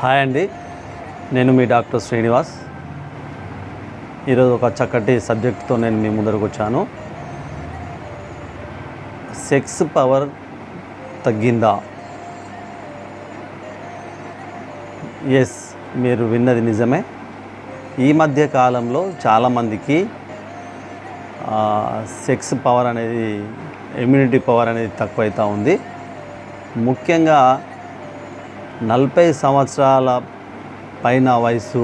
Hi అండి. నేను మీ doctor Srinivas. ఈరోజు ఒక చక్కటి సబ్జెక్ట్తో నేను మీ ముందరకు వచ్చాను. సెక్స్ పవర్ తగ్గిందా? ఎస్ మీరు విన్నది నిజమే. ఈ మధ్య కాలంలో చాలామందికి సెక్స్ పవర్ అనేది ఇమ్యూనిటీ పవర్ అనేది తక్కువైతా ఉంది. ముఖ్యంగా నలభై సంవత్సరాల పైన వయసు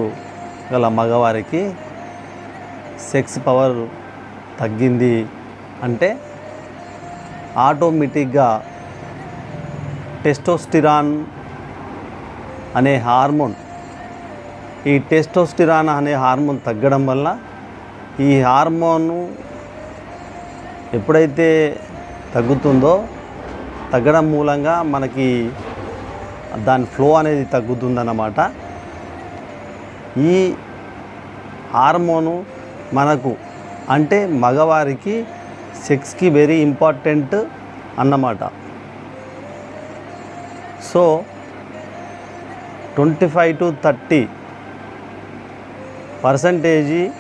గల మగవారికి సెక్స్ పవర్ తగ్గింది అంటే ఆటోమేటిక్గా టెస్టోస్టిరాన్ అనే హార్మోన్ ఈ టెస్టోస్టిరాన్ అనే హార్మోన్ తగ్గడం వల్ల ఈ హార్మోను ఎప్పుడైతే తగ్గుతుందో తగ్గడం మూలంగా మనకి దాని ఫ్లో అనేది తగ్గుతుందన్నమాట. ఈ హార్మోను మనకు అంటే మగవారికి సెక్స్కి వెరీ ఇంపార్టెంట్ అన్నమాట. So twenty five to thirty percentage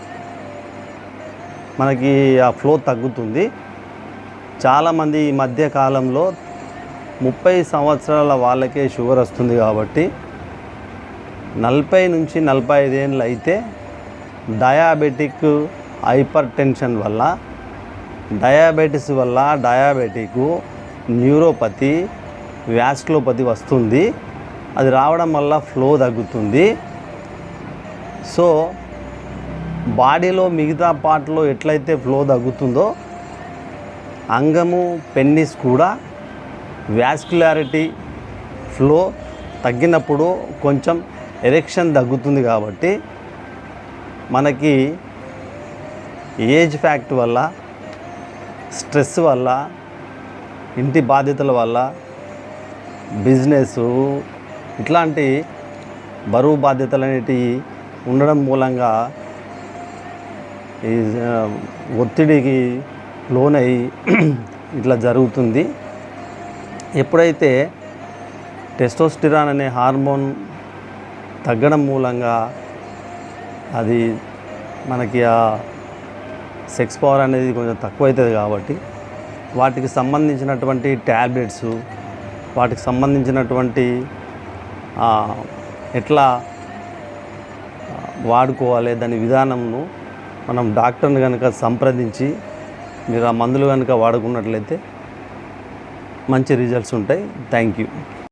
మనకి ఆ ఫ్లో తగ్గుతుంది. చాలామంది ఈ మధ్య కాలంలో ముప్పై సంవత్సరాల వాళ్ళకే షుగర్ వస్తుంది కాబట్టి నలభై నుంచి నలభై ఐదేళ్ళు అయితే డయాబెటిక్ హైపర్ టెన్షన్ వల్ల డయాబెటిస్ వల్ల డయాబెటిక్ న్యూరోపతి వ్యాస్కులోపతి వస్తుంది. అది రావడం వల్ల ఫ్లో తగ్గుతుంది. సో బాడీలో మిగతా పార్ట్లో ఎట్లయితే ఫ్లో తగ్గుతుందో అంగము పెన్నిస్ కూడా వ్యాస్కులారిటీ ఫ్లో తగ్గినప్పుడు కొంచెం ఎరెక్షన్ తగ్గుతుంది కాబట్టి మనకి ఏజ్ ఫ్యాక్ట్ వల్ల స్ట్రెస్ వల్ల ఇంటి బాధ్యతల వల్ల బిజినెస్ ఇట్లాంటి బరువు బాధ్యతలు అనేటివి ఉండడం మూలంగా ఈ ఒత్తిడికి లోనై ఇట్లా జరుగుతుంది. ఎప్పుడైతే టెస్టోస్టిరాన్ అనే హార్మోన్ తగ్గడం మూలంగా అది మనకి ఆ సెక్స్ పవర్ అనేది కొంచెం తక్కువ అవుతుంది కాబట్టి వాటికి సంబంధించినటువంటి ట్యాబ్లెట్స్ వాటికి సంబంధించినటువంటి ఎట్లా వాడుకోవాలి దాని విధానంను మనం డాక్టర్ని కనుక సంప్రదించి మీరు ఆ మందులు కనుక వాడుకున్నట్లయితే మంచి రిజల్ట్స్ ఉంటాయి. Thank you